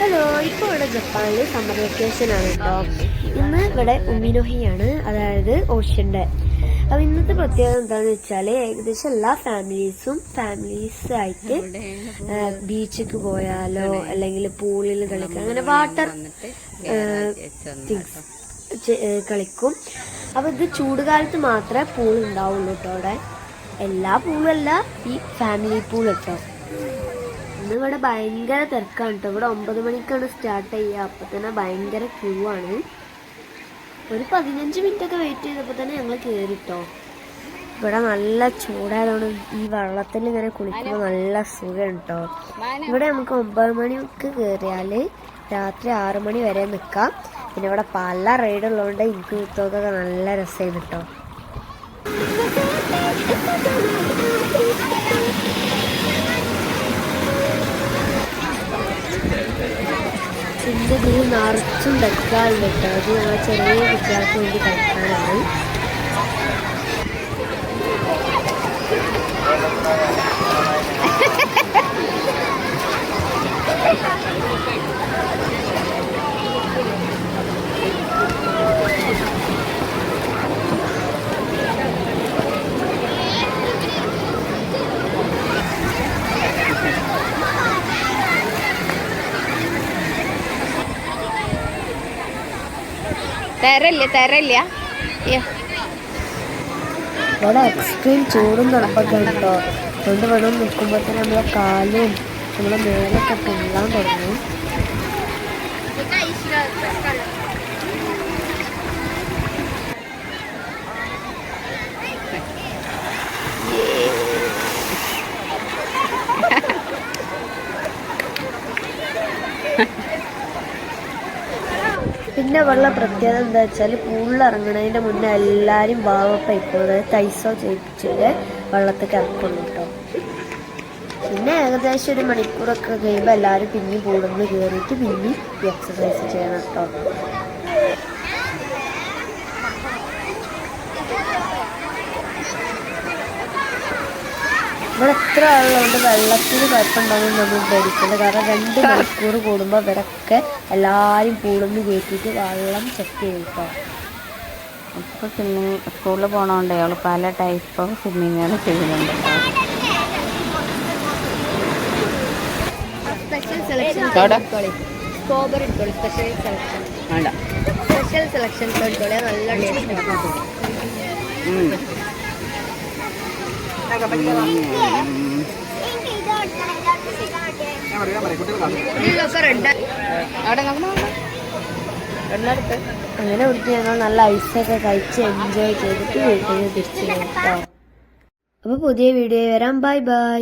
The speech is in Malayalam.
ഹലോ ഇപ്പോൾ ഇവിടെ ജപ്പാനിലെ സമ്മർ വെക്കേഷൻ ആണ് കേട്ടോ ഇന്ന് ഇവിടെ ഉമിനോഹിയാണ് അതായത് ഓഷ്യന്റെ. അപ്പൊ ഇന്നത്തെ പ്രത്യേകത എന്താന്ന് വെച്ചാൽ ഏകദേശം എല്ലാ ഫാമിലീസും ഫാമിലീസ് ആയിട്ട് ബീച്ചിക്ക് പോയാലോ അല്ലെങ്കിൽ പൂളിൽ കളിക്കാം അങ്ങനെ വാട്ടർ തിങ്സ് കളിക്കും. അപ്പൊ ഇത് ചൂടുകാലത്ത് മാത്രമേ പൂൾ ഉണ്ടാവുള്ളൂ കേട്ടോ അവിടെ എല്ലാ പൂളും അല്ല ഈ ഫാമിലി പൂൾ കേട്ടോ ഇന്ന് ഇവിടെ ഭയങ്കര തിരക്കാണ് കേട്ടോ ഇവിടെ ഒമ്പത് മണിക്കാണ് സ്റ്റാർട്ട് ചെയ്യുക. അപ്പൊ തന്നെ ഭയങ്കര ക്യൂ ആണ്. ഒരു പതിനഞ്ച് മിനിറ്റ് ഒക്കെ വെയിറ്റ് ചെയ്തപ്പോൾ തന്നെ ഞങ്ങൾ കേറിട്ടോ ഇവിടെ നല്ല ചൂടായതുകൊണ്ട് ഈ വെള്ളത്തിൽ ഇങ്ങനെ കുളിക്കുമ്പോൾ നല്ല സുഖം കേട്ടോ ഇവിടെ നമുക്ക് ഒമ്പത് മണിക്ക് കയറിയാൽ രാത്രി ആറ് മണി വരെ നിൽക്കാം പിന്നെ ഇവിടെ പല റൈഡ് ഉള്ളതുകൊണ്ട് എനിക്ക് കുത്തൊക്കെ നല്ല രസമായിരുന്നു കേട്ടോ ഇതിന്റെ ഇതിൽ നിറച്ചും ഡെക്കാളുണ്ട് കേട്ടോ. അത് ഞങ്ങൾ ചെറിയ കുട്ടികൾക്ക് വേണ്ടി കളിക്കാനാണ് തരല്ല തരല്ല ഇവിടെ എക്സ്ട്രീം ചൂടും തണുപ്പൊക്കെ ഉണ്ടോ? അതുകൊണ്ട് വെള്ളം നിൽക്കുമ്പോൾ തന്നെ നമ്മളെ കാലും നമ്മളെ മേലൊക്കെ പൊള്ളാൻ തുടങ്ങും. പിന്നെ ഉള്ള പ്രത്യേകത എന്താ വെച്ചാൽ പൂളിൽ ഇറങ്ങണതിന്റെ മുന്നേ എല്ലാരും വാവപ്പ ഇപ്പോൾ തൈസോ ചെയ്യിപ്പിച്ചിട്ട് വെള്ളത്തിൽ ഇറക്കുള്ളൂ കേട്ടോ പിന്നെ ഏകദേശം ഒരു മണിക്കൂറൊക്കെ കഴിയുമ്പോൾ എല്ലാവരും പിന്നെയും നിന്ന് കയറിയിട്ട് പിന്നെയും എക്സസൈസ് ചെയ്യണം കേട്ടോ ഇവിടെ എത്ര ആളുള്ളതുകൊണ്ട് വെള്ളത്തിന് കുഴപ്പമുണ്ടാവും നമ്മൾ ധരിക്കില്ല കാരണം രണ്ട് മണിക്കൂർ കൂടുമ്പോൾ ഇവരൊക്കെ എല്ലാവരും പൂളിന്ന് കയറ്റിയിട്ട് വെള്ളം ചെക്ക് ചെയ്തിട്ടോ ഇപ്പൊ സ്വിമ്മിങ് സ്കൂളിൽ പോണോണ്ട് അവൾ പല ടൈപ്പ് ഓഫ് സ്വിമ്മിങ്ങുകൾ ചെയ്യുന്നുണ്ട്. സ്പെഷ്യൽ സെലക്ഷൻ സ്പെഷ്യൽ സെലക്ഷൻ നല്ല ടേസ്റ്റ്. അങ്ങനെ കുടിച്ച് ഞങ്ങൾ നല്ല ഐസൊക്കെ കഴിച്ച് എൻജോയ് ചെയ്തിട്ട് വീട്ടിൽ തിരിച്ചു കേട്ടോ അപ്പോൾ പുതിയ വീഡിയോ വരാം. Bye bye